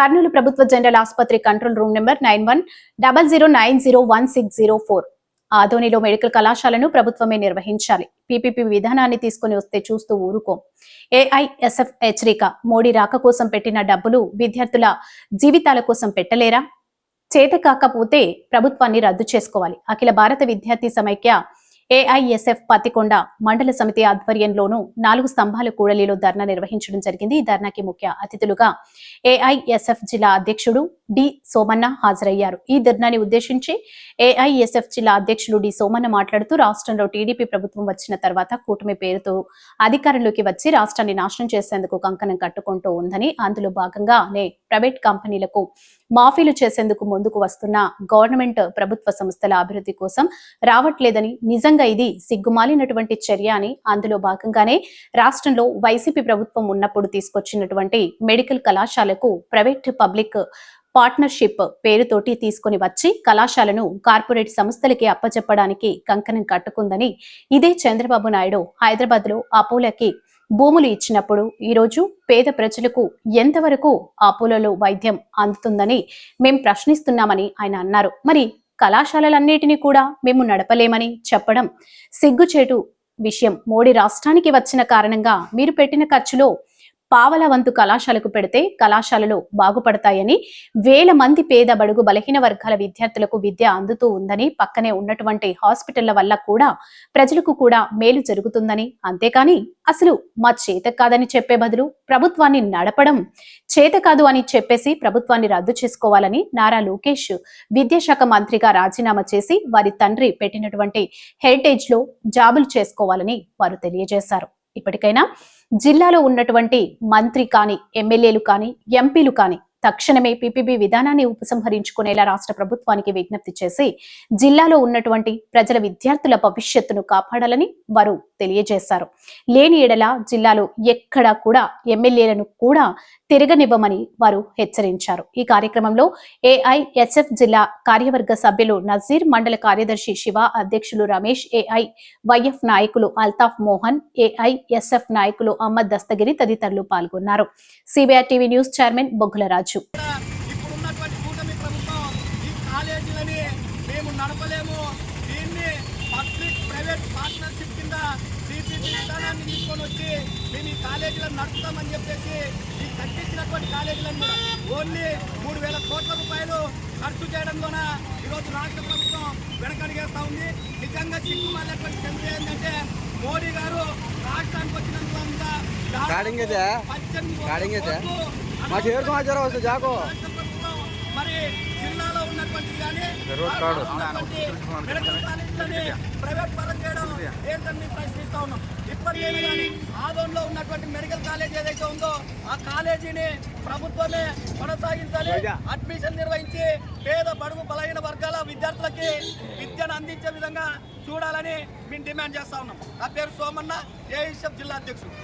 కర్నూలు ప్రభుత్వ జనరల్ ఆసుపత్రి control room number nine one double zero nine zero one six zero four. ఆధోనిలో medical కళాశాలను ప్రభుత్వమే నిర్వహించాలి. పీపీపీ విధానాన్ని తీసుకుని వస్తే చూస్తూ ఊరుకోం. ఏఐఎస్ఎఫ్ హెచ్చరిక మోడీ రాక కోసం పెట్టిన డబ్బులు విద్యార్థుల జీవితాల కోసం పెట్టలేరా? చేత కాకపోతే ప్రభుత్వాన్ని రద్దు చేసుకోవాలి. అఖిల భారత విద్యార్థి సమైక్య ఏఐఎస్ఎఫ్ పత్తికొండ మండల సమితి ఆధ్వర్యంలోనూ నాలుగు స్తంభాల కూడలిలో ధర్నా నిర్వహించడం జరిగింది. ఈ ధర్నాకి ముఖ్య అతిథులుగా ఏఐఎస్ఎఫ్ జిల్లా అధ్యక్షుడు డి సోమన్న హాజరయ్యారు. ఈ ధర్నాని ఉద్దేశించి ఏఐఎస్ఎఫ్ జిల్లా అధ్యక్షుడు డి సోమన్న మాట్లాడుతూ రాష్ట్రంలో టీడీపీ ప్రభుత్వం వచ్చిన తర్వాత కూటమి పేరుతో అధికారంలోకి వచ్చి రాష్ట్రాన్ని నాశనం చేసేందుకు కంకణం కట్టుకుంటూ ఉందని అందులో భాగంగానే ప్రైవేట్ కంపెనీలకు మాఫీలు చేసేందుకు ముందుకు వస్తున్న గవర్నమెంట్ ప్రభుత్వ సంస్థల అభివృద్ధి కోసం రావట్లేదని నిజంగా ఇది సిగ్గుమాలినటువంటి చర్య అని అందులో భాగంగానే రాష్ట్రంలో వైసీపీ ప్రభుత్వం ఉన్నప్పుడు తీసుకొచ్చినటువంటి మెడికల్ కళాశాలకు ప్రైవేట్ పబ్లిక్ పార్ట్నర్షిప్ పేరుతోటి తీసుకొని వచ్చి కళాశాలను కార్పొరేట్ సంస్థలకి అప్పచెప్పడానికి కంకణం కట్టుకుందని ఇదే చంద్రబాబు నాయుడు హైదరాబాద్లో అపోలోకి భూములు ఇచ్చినప్పుడు ఈరోజు పేద ప్రజలకు ఎంతవరకు అపోలోలో వైద్యం అందుతుందని మేం ప్రశ్నిస్తున్నామని ఆయన అన్నారు. మరి కళాశాలలన్నిటినీ కూడా మేము నడపలేమని చెప్పడం సిగ్గుచేటు విషయం. మోడీ రాష్ట్రానికి వచ్చిన కారణంగా మీరు పెట్టిన ఖర్చులో పావల వంతు కళాశాలకు పెడితే కళాశాలలు బాగుపడతాయని వేల మంది పేద బడుగు బలహీన వర్గాల విద్యార్థులకు విద్య అందుతూ ఉందని పక్కనే ఉన్నటువంటి హాస్పిటళ్ళ వల్ల కూడా ప్రజలకు కూడా మేలు జరుగుతుందని. అంతేకాని అసలు మా చేత కాదని చెప్పే బదులు ప్రభుత్వాన్ని నడపడం చేత కాదు అని చెప్పేసి ప్రభుత్వాన్ని రద్దు చేసుకోవాలని నారా లోకేష్ విద్యాశాఖ మంత్రిగా రాజీనామా చేసి వారి తండ్రి పెట్టినటువంటి హెరిటేజ్లో జాబులు చేసుకోవాలని వారు తెలియజేశారు. ఇప్పటికైనా జిల్లాలో ఉన్నటువంటి మంత్రి కానీ ఎమ్మెల్యేలు కానీ ఎంపీలు కానీ తక్షణమే పీపీబీ విధానాన్ని ఉపసంహరించుకునేలా రాష్ట్ర ప్రభుత్వానికి విజ్ఞప్తి చేసి జిల్లాలో ఉన్నటువంటి ప్రజల విద్యార్థుల భవిష్యత్తును కాపాడాలని వారు తెలియజేశారు. లేని ఎడల జిల్లాలో ఎక్కడా కూడా ఎమ్మెల్యేలను కూడా తిరగనివ్వమని వారు హెచ్చరించారు. ఈ కార్యక్రమంలో ఏఐఎస్ఎఫ్ జిల్లా కార్యవర్గ సభ్యులు నజీర్ మండల కార్యదర్శి శివ అధ్యక్షులు రమేష్ ఏఐ వైఎఫ్ నాయకులు అల్తాఫ్ మోహన్ ఏఐఎస్ఎఫ్ నాయకులు అహ్మద్ దస్తగిరి తదితరులు పాల్గొన్నారు. సిబిఆర్ టీవీ న్యూస్ చైర్మన్ బొగ్గుల రాజు. ఇప్పుడు ఇప్పుడున్నటువంటి కూటమి ప్రభుత్వం ఈ కాలేజీలని మేము నడపలేము. దీన్ని పబ్లిక్ ప్రైవేట్ పార్ట్నర్షిప్ కింద పీపీపీ విధానాన్ని తీసుకొని వచ్చి మేము ఈ కాలేజీలను నడుపుతామని చెప్పేసి ఈ కట్టించినటువంటి కాలేజీలను ఓన్లీ మూడు వేల కోట్ల రూపాయలు ఖర్చు చేయడంలోన ఈరోజు రాష్ట్ర ప్రభుత్వం వెనకడిగేస్తూ ఉంది. నిజంగా సిగ్గుమాలినటువంటి చర్య ఏంటంటే మోడీ గారు రాష్ట్రానికి మాకు వస్తుంది జాకో. మరి జిల్లాలో ఉన్నటువంటి కానీ మెడికల్ కాలేజీలని ప్రైవేట్ పరం చేయడం ఏంటని ప్రశ్నిస్తా ఉన్నాం. ఇప్పటికైనా కానీ ఆదోన్లో ఉన్నటువంటి మెడికల్ కాలేజ్ ఏదైతే ఉందో ఆ కాలేజీని ప్రభుత్వమే కొనసాగించాలి. అడ్మిషన్ నిర్వహించి పేద బడుగు బలహీన వర్గాల విద్యార్థులకి విద్యను అందించే విధంగా చూడాలని మేము డిమాండ్ చేస్తా ఉన్నాం. నా పేరు సోమన్న ఏఎస్ఎఫ్ జిల్లా అధ్యక్షుడు.